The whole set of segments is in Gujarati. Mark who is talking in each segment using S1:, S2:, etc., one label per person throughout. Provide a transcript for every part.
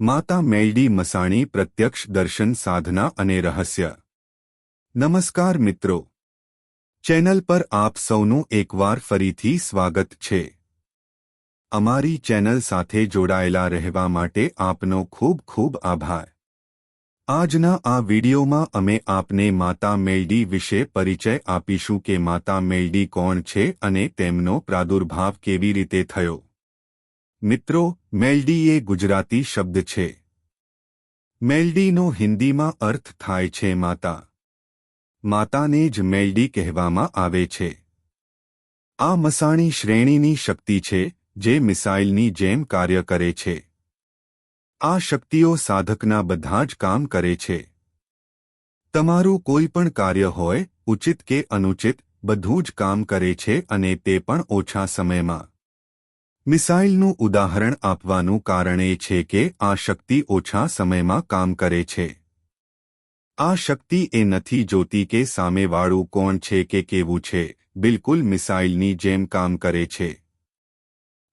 S1: માતા મેલડી મસાણી પ્રત્યક્ષ દર્શન સાધના અને રહસ્ય. નમસ્કાર મિત્રો. ચેનલ પર આપ સૌનું એકવાર ફરીથી સ્વાગત છે. અમારી ચેનલ સાથે જોડાયેલા રહેવા માટે આપનો ખૂબ ખૂબ આભાર. આજના આ વિડિયોમાં અમે આપને માતા મેલડી વિશે પરિચય આપીશું કે માતા મેલડી કોણ છે અને તેમનો પ્રાદુર્ભાવ કેવી રીતે થયો. મિત્રો, મેલડી એ ગુજરાતી શબ્દ છે. મેલડીનો હિન્દીમાં અર્થ થાય છે માતા. માતાને જ મેલડી કહેવામાં આવે છે. આ મસાણી શ્રેણીની શક્તિ છે, જે મિસાઇલની જેમ કાર્ય કરે છે. આ શક્તિઓ સાધકના બધા જ કામ કરે છે. તમારું કોઈ પણ કાર્ય હોય, ઉચિત કે અનુચિત, બધું જ કામ કરે છે અને તે પણ ઓછા સમયમાં. મિસાઇલનું ઉદાહરણ આપવાનું કારણ એ છે કે આ શક્તિ ઓછા સમયમાં કામ કરે છે. આ શક્તિ એ નથી જોતી કે સામેવાળું કોણ છે કે કેવું છે, બિલકુલ મિસાઇલની જેમ કામ કરે છે.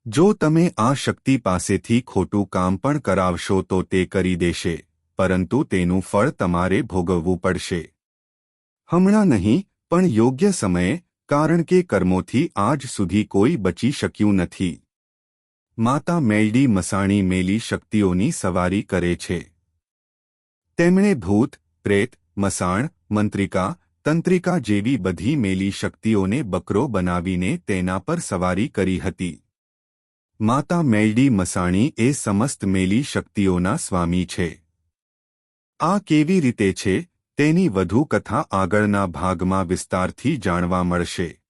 S1: જો તમે આ શક્તિ પાસેથી ખોટું કામ પણ કરાવશો તો તે કરી દેશે, પરંતુ તેનું ફળ તમારે ભોગવવું પડશે. હમણાં નહીં, પણ યોગ્ય સમયે, કારણ કે કર્મોથી આજ સુધી કોઈ બચી શક્યું નથી. માતા મેલડી મસાણી મેલી શક્તિઓની સવારી કરે છે. તેમણે ભૂત પ્રેત, મસાણ, મંત્રિકા, તંત્રિકા જેવી બધી મેલી શક્તિઓને બકરો બનાવીને તેના પર સવારી કરી હતી. માતા મેલડી મસાણી એ સમસ્ત મેલી શક્તિઓના સ્વામી છે. આ કેવી રીતે છે, તેની વધુ કથા આગળના ભાગમાં વિસ્તારથી જાણવા મળશે.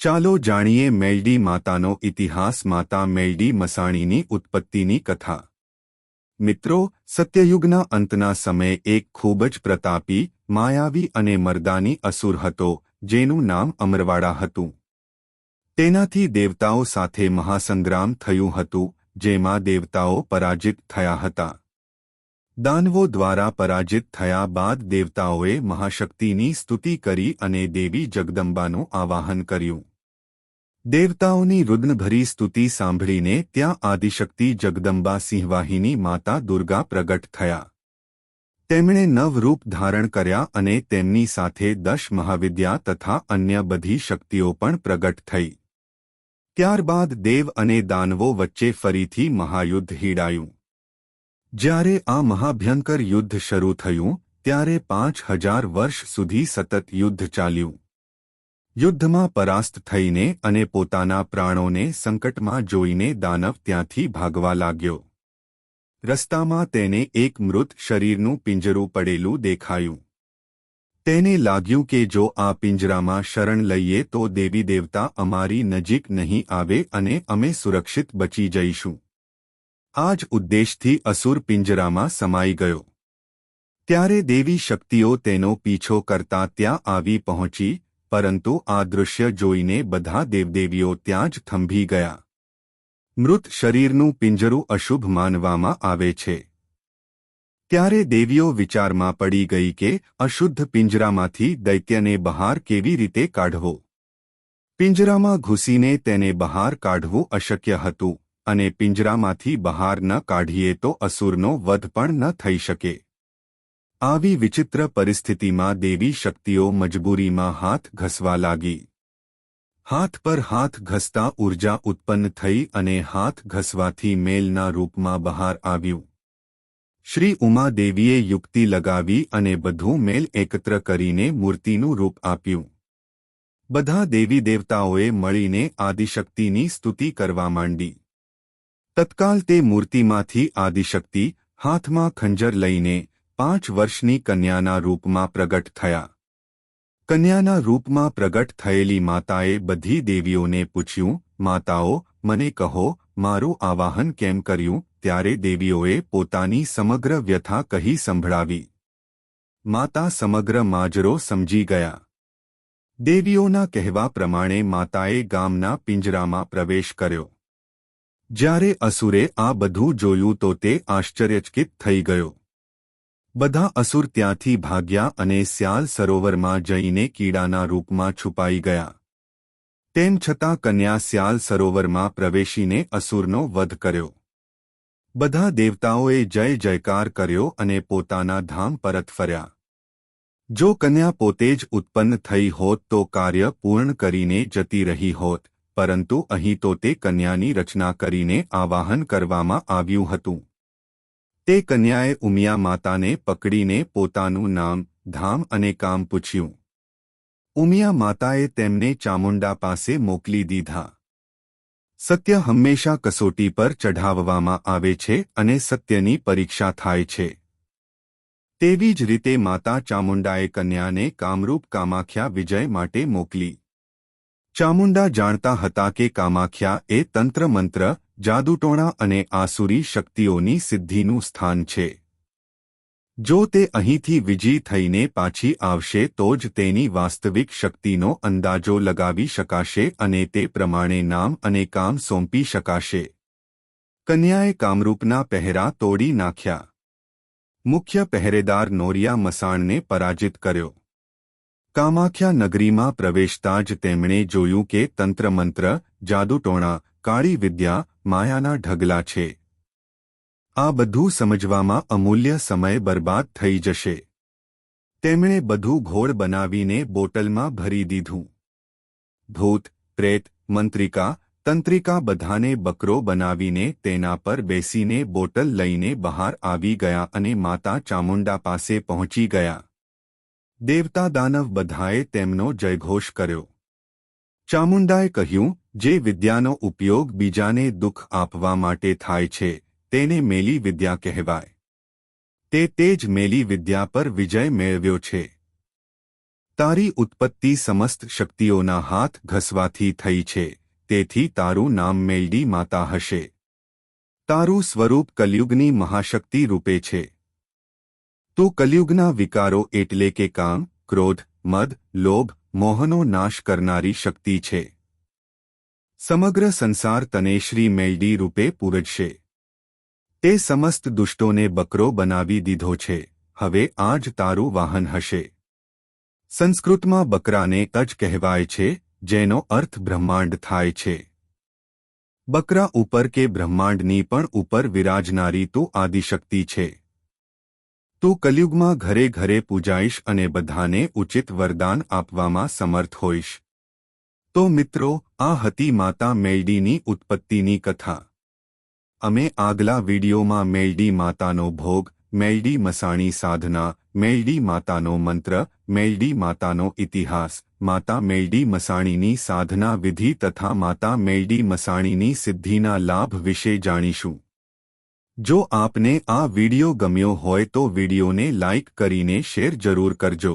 S1: ચાલો જાણીએ મેલડી માતાનો ઇતિહાસ માતા મેલડી મસાણીની ઉત્પત્તિની કથા. મિત્રો, સત્યયુગના અંતના સમયે એક ખૂબ જ પ્રતાપી, માયાવી અને મર્દાની અસુર હતો, જેનું નામ અમરવાડા હતું. તેનાથી દેવતાઓ સાથે મહાસંગ્રામ થયું હતું, જેમાં દેવતાઓ પરાજિત થયા હતા. દાનવો દ્વારા પરાજિત થયા બાદ દેવતાઓએ મહાશક્તિની સ્તુતિ કરી અને દેવી જગદંબાનું આવાહન કર્યું. દેવતાઓની રુદ્નભરી સ્તુતિ સાંભળીને ત્યાં આદિશક્તિ જગદંબા સિંહવાહિની માતા દુર્ગા પ્રગટ થયા. તેમણે નવરૂપ ધારણ કર્યા અને તેમની સાથે દશ મહાવિદ્યા તથા અન્ય બધી શક્તિઓ પણ પ્રગટ થઈ. ત્યારબાદ દેવ અને દાનવો વચ્ચે ફરીથી મહાયુદ્ધ હીડાયું. જ્યારે આ મહાભયંકર યુદ્ધ શરૂ થયું, ત્યારે પાંચ હજાર વર્ષ સુધી સતત યુદ્ધ ચાલ્યું. યુદ્ધમાં પરાસ્ત થઈને અને પોતાના પ્રાણોને સંકટમાં જોઈને દાનવ ત્યાંથી ભાગવા લાગ્યો. રસ્તામાં તેને એક મૃત શરીરનું પિંજરું પડેલું દેખાયું. તેને લાગ્યું કે જો આ પિંજરામાં શરણ લઈએ તો દેવી દેવતા અમારી નજીક નહીં આવે અને અમે સુરક્ષિત બચી જઈશું. આ જ ઉદ્દેશથી અસુર પિંજરામાં સમાઈ ગયો. ત્યારે દેવી શક્તિઓ તેનો પીછો કરતા ત્યાં આવી પહોંચી પરંતુ આ દૃશ્ય જોઈને બધા દેવદેવીઓ ત્યાં જ થંભી ગયા. મૃત શરીરનું પિંજરું અશુભ માનવામાં આવે છે. ત્યારે દેવીઓ વિચારમાં પડી ગઈ કે અશુદ્ધ પિંજરામાંથી દૈત્યને બહાર કેવી રીતે કાઢવો? પિંજરામાં ઘૂસીને તેને બહાર કાઢવું અશક્ય હતું અને પિંજરામાંથી બહાર ન કાઢીએ તો અસુરનો વધ પણ ન થઈ શકે. આવી વિચિત્ર પરિસ્થિતિમાં દેવી શક્તિઓ મજબૂરીમાં હાથ ઘસવા લાગી. હાથ પર હાથ ઘસતા ઊર્જા ઉત્પન્ન થઈ અને હાથ ઘસવાથી મેલના રૂપમાં બહાર આવ્યું. શ્રી ઉમાદેવીએ યુક્તિ લગાવી અને બધું મેલ એકત્ર કરીને મૂર્તિનું રૂપ આપ્યું. બધા દેવી દેવતાઓએ મળીને આદિશક્તિની સ્તુતિ કરવા માંડી. તત્કાલ તે મૂર્તિમાંથી આદિશક્તિ હાથમાં ખંજર લઈને પાંચ વર્ષની કન્યાના રૂપમાં પ્રગટ થયા. કન્યાના રૂપમાં પ્રગટ થયેલી માતાએ બધી દેવીઓને પૂછ્યું, માતાઓ, મને કહો, મારું આવાહન કેમ કર્યું? ત્યારે દેવીઓએ પોતાની સમગ્ર વ્યથા કહી સંભળાવી. માતા સમગ્ર માજરો સમજી ગયા. દેવીઓના કહેવા પ્રમાણે માતાએ ગામના પિંજરામાં પ્રવેશ કર્યો. જ્યારે અસુરે આ બધું જોયું તો તે આશ્ચર્યચકિત થઈ ગયો. બધા અસુર ત્યાંથી ભાગ્યા અને સ્યાલ સરોવરમાં જઈને કીડાના રૂપમાં છુપાઈ ગયા. તેમ છતાં કન્યા સ્યાલ સરોવરમાં પ્રવેશીને અસુરનો વધ કર્યો. બધા દેવતાઓએ જય જયકાર કર્યો અને પોતાના ધામ પરત ફર્યા. જો કન્યા પોતે જ ઉત્પન્ન થઈ હોત તો કાર્ય પૂર્ણ કરીને જતી રહી હોત, પરંતુ અહીં તો તે કન્યાની રચના કરીને આવાહન કરવામાં આવ્યું હતું. તે કન્યાએ ઉમિયા માતાને પકડીને પોતાનું નામ ધામ અને કામ પૂછ્યું. ઉમિયા માતાએ તેમને ચામુંડા પાસે મોકલી દીધા. સત્ય હંમેશા કસોટી પર ચઢાવવામાં આવે છે અને સત્યની પરીક્ષા થાય છે. તેવી જ રીતે માતા ચામુંડાએ કન્યાને કામરૂપ કામાખ્યા વિજય માટે મોકલી. ચામુંડા જાણતા હતા કે કામાખ્યા એ તંત્ર મંત્ર જાદુટોણા અને આસુરી શક્તિઓની સિદ્ધિનું સ્થાન છે. જો તે અહીંથી વિજી થઈને પાછી આવશે તો જ તેની વાસ્તવિક શક્તિનો અંદાજો લગાવી શકાશે અને તે પ્રમાણે નામ અને કામ સોંપી શકાશે. કન્યાએ કામરૂપના પહેરા તોડી નાખ્યા. મુખ્ય પહેરેદાર નોરિયા મસાણને પરાજિત કર્યો. કામાખ્યા નગરીમાં પ્રવેશતા જ તેમણે જોયું કે તંત્રમંત્ર, જાદુટોણા કાળી વિદ્યા માયાના ઢગલા છે. આ બધું સમજવામાં અમૂલ્ય સમય બરબાદ થઈ જશે. તેમણે બધું ઘોળ બનાવીને બોટલમાં ભરી દીધું. ભૂત પ્રેત, મંત્રિકા, તંત્રિકા બધાને બકરો બનાવીને તેના પર બેસીને બોટલ લઈને બહાર આવી ગયા અને માતા ચામુંડા પાસે પહોંચી ગયા. દેવતા દાનવ બધાએ તેમનો જયઘોષ કર્યો. ચામુંડાએ કહ્યું જે વિદ્યાનો ઉપયોગ બીજાને દુઃખ આપવા માટે થાય છે, તેને મેલી વિદ્યા કહેવાય. તે તે જ મેલી વિદ્યા પર વિજય મેળવ્યો છે. તારી ઉત્પત્તિ સમસ્ત શક્તિઓના હાથ ઘસવાથી થઈ છે, તેથી તારું નામ મેલડી માતા હશે. તારું સ્વરૂપ કલયુગની મહાશક્તિ રૂપે છે. તો કલયુગના વિકારો એટલે કે કામ, ક્રોધ, મદ, લોભ, મોહનો નાશ કરનારી શક્તિ છે. સમગ્ર સંસાર તને શ્રી મેલડી રૂપે પૂરજશે. તે સમસ્ત દુષ્ટોને બકરો બનાવી દીધો છે. હવે આ જ તારું વાહન હશે. સંસ્કૃતમાં બકરાને તજ કહેવાય છે, જેનો અર્થ બ્રહ્માંડ થાય છે. બકરા ઉપર કે બ્રહ્માંડની પણ ઉપર વિરાજનારી તું આદિશક્તિ છે. તું કલયુગમાં ઘરે ઘરે પૂજાઈશ અને બધાને ઉચિત વરદાન આપવામાં સમર્થ હોઈશ. તો મિત્રો, આ હતી માતા મેલડીની ઉત્પત્તિની કથા. અમે આગલા વિડીયોમાં મેલડી માતાનો ભોગ, મેલડી મસાણી સાધના, મેલડી માતાનો મંત્ર, મેલડી માતાનો ઇતિહાસ, માતા મેલડી મસાણીની સાધના વિધિ તથા માતા મેલડી મસાણીની સિદ્ધિના લાભ વિશે જાણીશું. જો આપને આ વીડિયો ગમ્યો હોય તો વિડીયોને લાઇક કરીને શેર જરૂર કરજો.